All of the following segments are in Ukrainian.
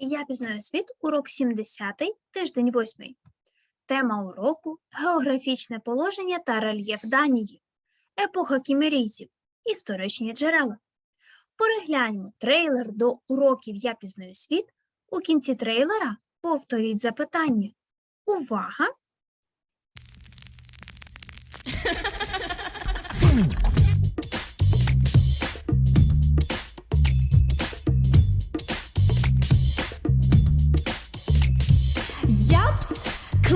Я пізнаю світ, урок 70, тиждень 8. Тема уроку географічне положення та рельєф Данії, епоха кімерійців, історичні джерела. Перегляньмо трейлер до уроків Я пізнаю світ. У кінці трейлера повторіть запитання. Увага!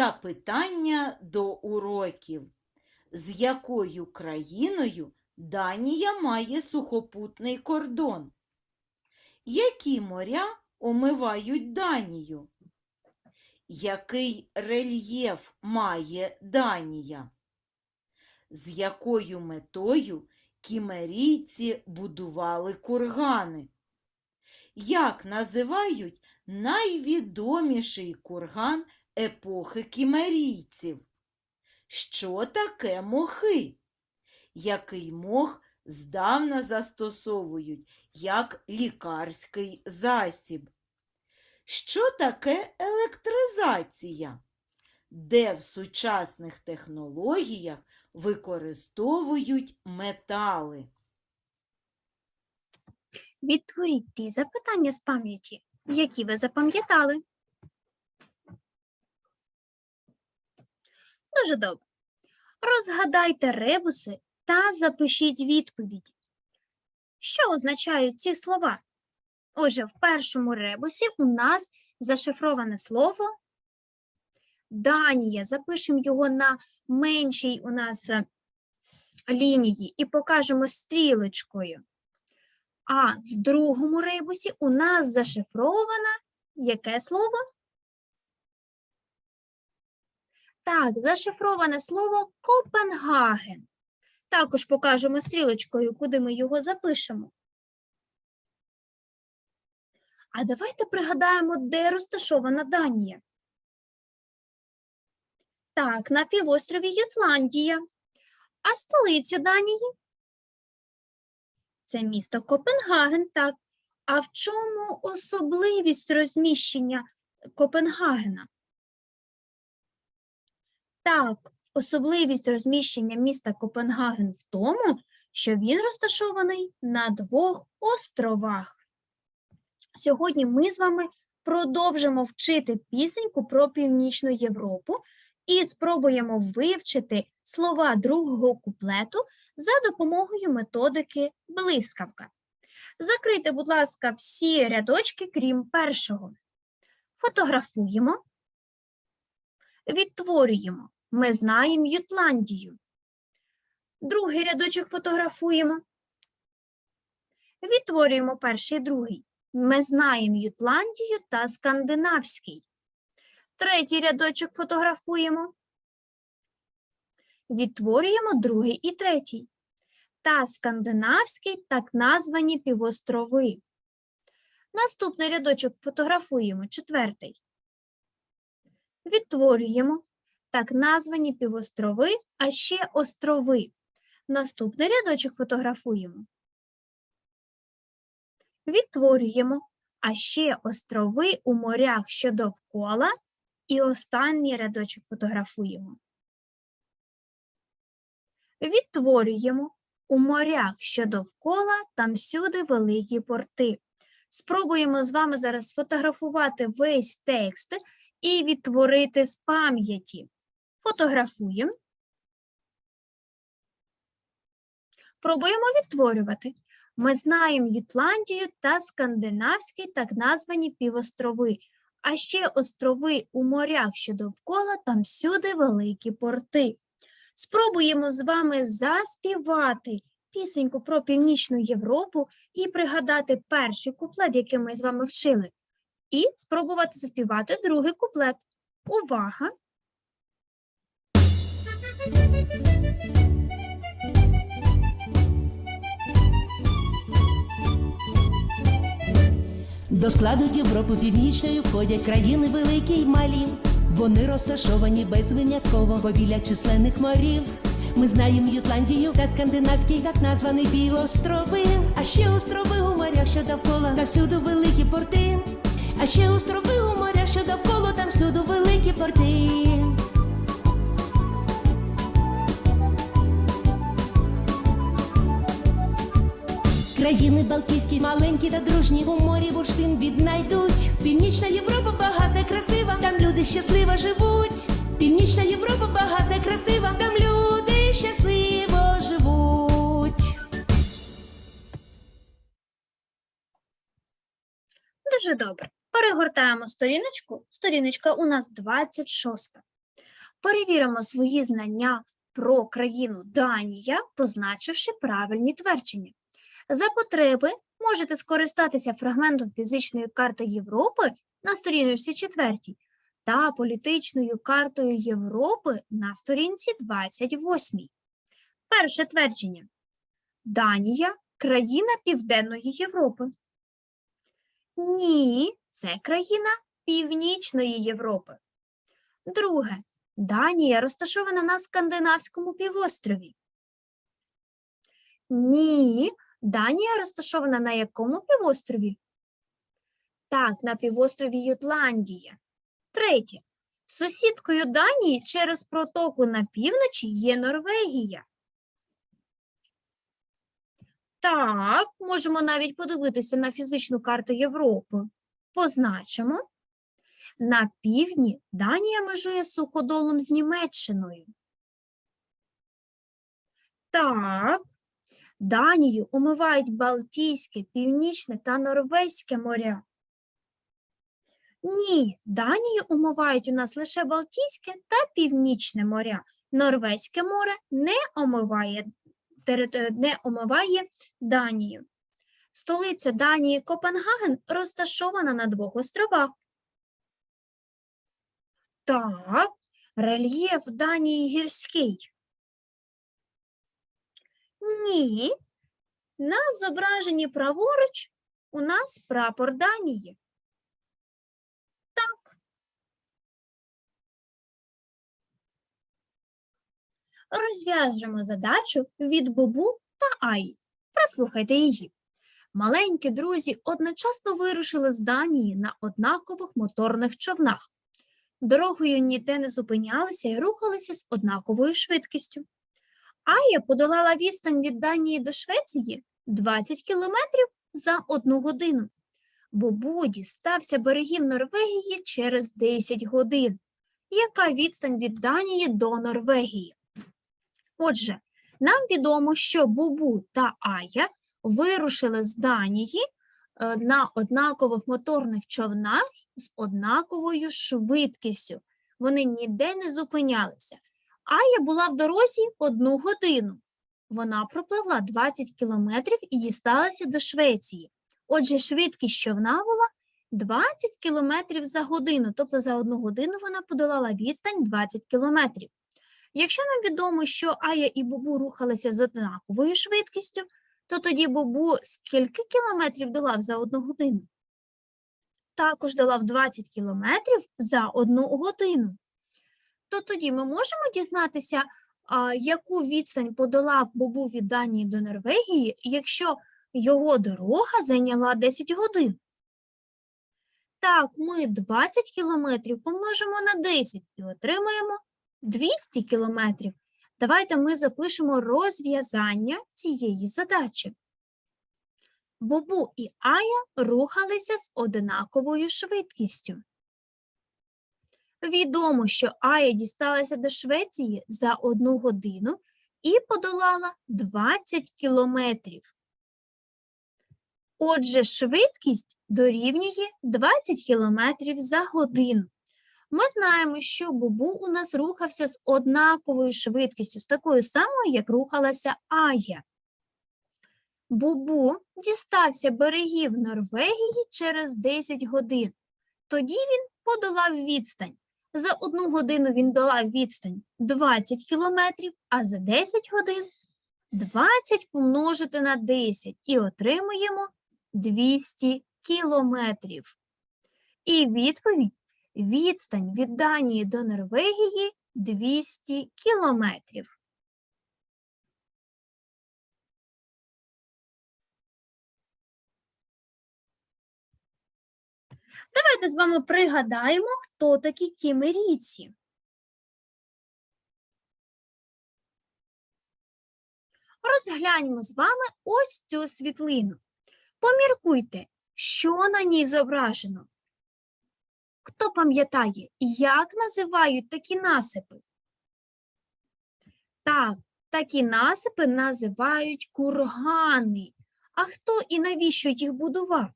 Запитання до уроків. З якою країною Данія має сухопутний кордон? Які моря омивають Данію? Який рельєф має Данія? З якою метою кімерійці будували кургани? Як називають найвідоміший курган епохи кімерійців? Що таке мохи? Який мох здавна застосовують як лікарський засіб? Що таке електризація? Де в сучасних технологіях використовують метали? Відтворіть ті запитання з пам'яті, які ви запам'ятали. Дуже добре. Розгадайте ребуси та запишіть відповіді. Що означають ці слова? Отже, в першому ребусі у нас зашифроване слово Данія. Запишемо його на меншій у нас е, лінії і покажемо стрілочкою. А в другому ребусі у нас зашифроване яке слово? Так, зашифроване слово Копенгаген. Також покажемо стрілочкою, куди ми його запишемо. А давайте пригадаємо, де розташована Данія. Так, на півострові Ютландія. А столиця Данії? Це місто Копенгаген, так. А в чому особливість розміщення Копенгагена? Так, особливість розміщення міста Копенгаген в тому, що він розташований на двох островах. Сьогодні ми з вами продовжимо вчити пісеньку про Північну Європу і спробуємо вивчити слова другого куплету за допомогою методики блискавка. Закрийте, будь ласка, всі рядочки, крім першого. Фотографуємо, відтворюємо. Ми знаємо Ютландію. Другий рядочок фотографуємо. Відтворюємо перший і другий. Ми знаємо Ютландію та Скандинавський. Третій рядочок фотографуємо. Відтворюємо другий і третій. Та скандинавський так названі півострови. Наступний рядочок фотографуємо четвертий. Відтворюємо так названі півострови, а ще острови. Наступний рядочок фотографуємо. Відтворюємо, а ще острови у морях, що довкола, і останній рядочок фотографуємо. Відтворюємо у морях, що довкола, там всюди великі порти. Спробуємо з вами зараз сфотографувати весь текст і відтворити з пам'яті. Фотографуємо. Пробуємо відтворювати. Ми знаємо Ютландію та скандинавські так названі півострови, А ще острови у морях, що довкола, там всюди великі порти. Спробуємо з вами заспівати пісеньку про Північну Європу і пригадати перший куплет, який ми з вами вчили, і спробувати заспівати другий куплет. Увага! До складу Європи північної входять країни великі й малі. Вони розташовані безвинятково побіля численних морів. Ми знаємо Ютландію та скандинавський, так названий півострови. А ще острови у морях, що довкола, та всюду великі порти. А ще острови у морях, що довкола, там всюду великі порти. Країни Балтійські, маленькі та дружні у морі бурштин віднайдуть. Північна Європа багата, красива, там люди щасливо живуть. Північна Європа багата, красива, там люди щасливо живуть. Дуже добре. Перегортаємо сторіночку. Сторіночка у нас 26. Перевіримо свої знання про країну Данія, позначивши правильні твердження. За потреби можете скористатися фрагментом фізичної карти Європи на сторіночці 4 та політичною картою Європи на сторінці 28. Перше твердження. Данія країна Південної Європи. Ні, це країна Північної Європи. Друге. Данія розташована на Скандинавському півострові. Ні, Данія розташована на якому півострові? Так, на півострові Ютландія. Третє. Сусідкою Данії через протоку на півночі є Норвегія. Так, можемо навіть подивитися на фізичну карту Європи. Позначимо. На півдні Данія межує суходолом з Німеччиною. Так, Данію омивають Балтійське, Північне та Норвезьке моря. Ні, Данію омивають у нас лише Балтійське та Північне моря. Норвезьке море не омиває, не омиває Данію. Столиця Данії Копенгаген розташована на двох островах. Так, рельєф Данії гірський. Ні. На зображенні праворуч у нас прапор Данії. Так. Розв'яжемо задачу від Бобу та Аї. Прослухайте її. Маленькі друзі одночасно вирушили з Данії на однакових моторних човнах. Дорогою ніде не зупинялися і рухалися з однаковою швидкістю. Ая подолала відстань від Данії до Швеції 20 кілометрів за одну годину. Бобу дістався берегів Норвегії через 10 годин. Яка відстань від Данії до Норвегії? Отже, нам відомо, що Бубу та Ая вирушили з Данії е, на однакових моторних човнах з однаковою швидкістю. Вони ніде не зупинялися. Ая була в дорозі одну годину. Вона пропливла 20 кілометрів і дісталася до Швеції. Отже, швидкість човна була 20 кілометрів за годину, тобто за одну годину вона подолала відстань 20 кілометрів. Якщо нам відомо, що Ая і Бубу рухалися з однаковою швидкістю, то тоді Бубу скільки кілометрів долав за одну годину? Також долав 20 кілометрів за одну годину. То тоді ми можемо дізнатися, яку відстань подолав Бобу від Данії до Норвегії, якщо його дорога зайняла 10 годин. Так, ми 20 кілометрів помножимо на 10 і отримаємо 200 кілометрів. Давайте ми запишемо розв'язання цієї задачі. Бобу і Ая рухалися з однаковою швидкістю. Відомо, що Ая дісталася до Швеції за одну годину і подолала 20 кілометрів. Отже, швидкість дорівнює 20 км за годину. Ми знаємо, що Бубу у нас рухався з однаковою швидкістю, з такою самою, як рухалася Ая. Бубу дістався берегів Норвегії через 10 годин. Тоді він подолав відстань. За одну годину він долав відстань 20 кілометрів, а за 10 годин 20 помножити на 10 і отримуємо 200 кілометрів. І відповідь відстань від Данії до Норвегії 200 кілометрів. Давайте з вами пригадаємо, хто такі кімерійці. Розгляньмо з вами ось цю світлину. Поміркуйте, що на ній зображено. Хто пам'ятає, як називають такі насипи? Так, такі насипи називають кургани. А хто і навіщо їх будував?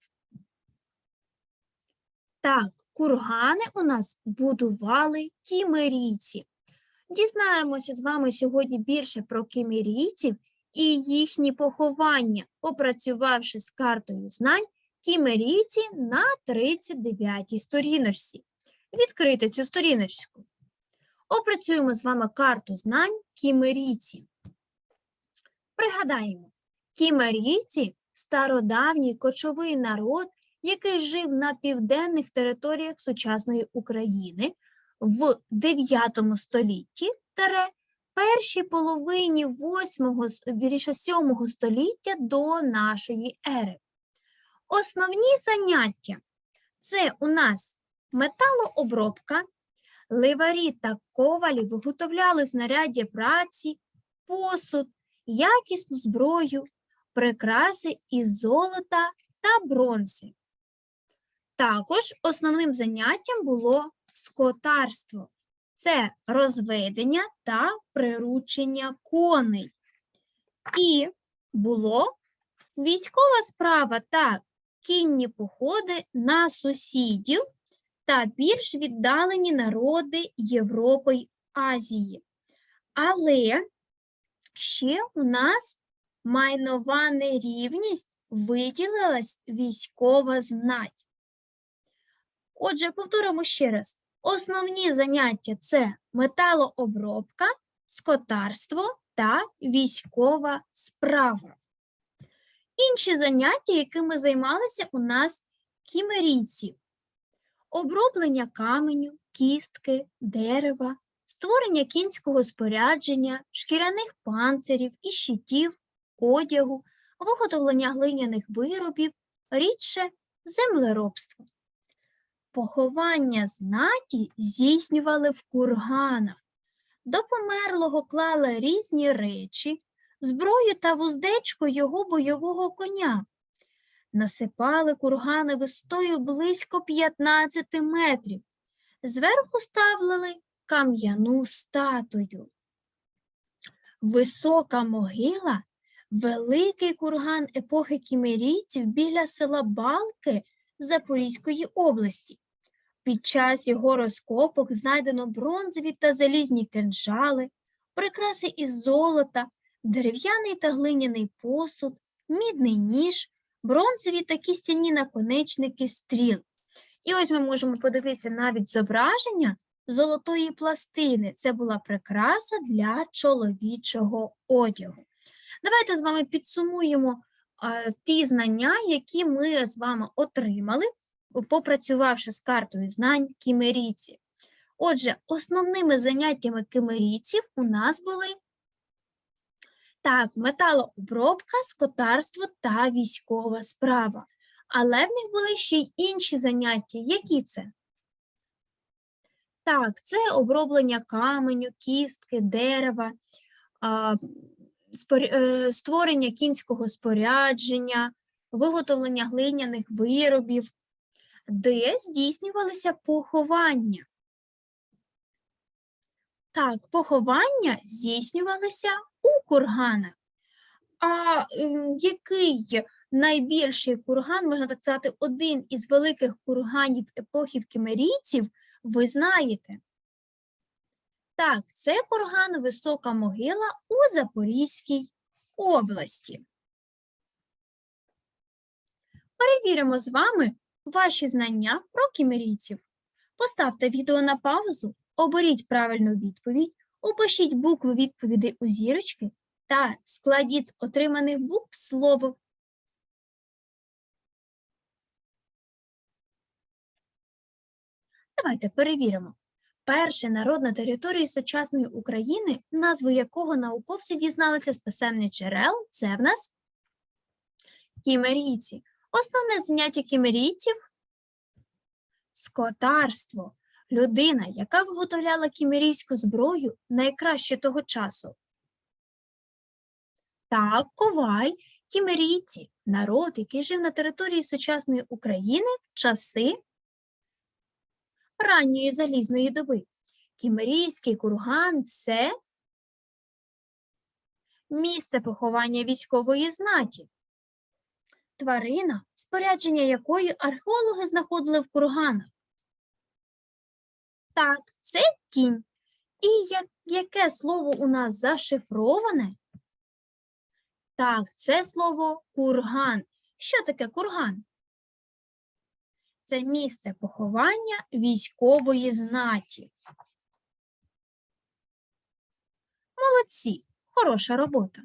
Так, кургани у нас будували кімерійці. Дізнаємося з вами сьогодні більше про кімерійців і їхні поховання, попрацювавши з картою знань кімерійці на 39-й сторіночці. Відкрийте цю сторіночку. Опрацюємо з вами карту знань кімерійці. Пригадаємо, кімерійці – стародавній кочовий народ, який жив на південних територіях сучасної України в 9 столітті тере першій половині 8, вірніше 7 століття до нашої ери. Основні заняття це у нас металообробка, ливарі та ковалі виготовляли знаряддя праці, посуд, якісну зброю, прикраси із золота та бронзи. Також основним заняттям було скотарство. Це розведення та приручення коней. І було військова справа та кінні походи на сусідів та більш віддалені народи Європи й Азії. Але ще у нас майнова нерівність виділилась військова знать. Отже, повторимо ще раз. Основні заняття це металообробка, скотарство та військова справа. Інші заняття, якими займалися у нас кімерійці. Оброблення каменю, кістки, дерева, створення кінського спорядження, шкіряних панцирів і щитів, одягу, виготовлення глиняних виробів, рідше землеробство. Поховання знаті здійснювали в курганах. До померлого клали різні речі, зброю та вуздечку його бойового коня. Насипали кургани висотою близько 15 метрів. Зверху ставили кам'яну статую. Висока могила великий курган епохи кімерійців біля села Балки Запорізької області. Під час його розкопок знайдено бронзові та залізні кинжали, прикраси із золота, дерев'яний та глиняний посуд, мідний ніж, бронзові та кістяні наконечники стріл. І ось ми можемо подивитися навіть зображення золотої пластини. Це була прикраса для чоловічого одягу. Давайте з вами підсумуємо е, ті знання, які ми з вами отримали, попрацювавши з картою знань кімерійці. Отже, основними заняттями кімерійців у нас були так, металообробка, скотарство та військова справа. Але в них були ще й інші заняття. Які це? Так, це оброблення каменю, кістки, дерева, е, створення кінського спорядження, виготовлення глиняних виробів, де здійснювалися поховання. Так, поховання здійснювалися курганах. А ем, який найбільший курган, можна так сказати, один із великих курганів епохи кімерійців, ви знаєте. Так, це курган Висока могила у Запорізькій області. Перевіримо з вами ваші знання про кімерійців. Поставте відео на паузу, оберіть правильну відповідь, опишіть букви відповідей у зірочки та складіть з отриманих букв слово. Давайте перевіримо. Перший народ на території сучасної України, назву якого науковці дізналися з писемних джерел, це в нас кімерійці. Основне заняття кімерійців – скотарство. Людина, яка виготовляла кімерійську зброю найкраще того часу. Так, коваль, кімерійці – народ, який жив на території сучасної України в часи ранньої залізної доби. Кімерійський курган – це місце поховання військової знаті. Тварина, спорядження якої археологи знаходили в курганах. Так, це кінь. І як, яке слово у нас зашифроване? Так, це слово курган. Що таке курган? Це місце поховання військової знаті. Молодці, хороша робота.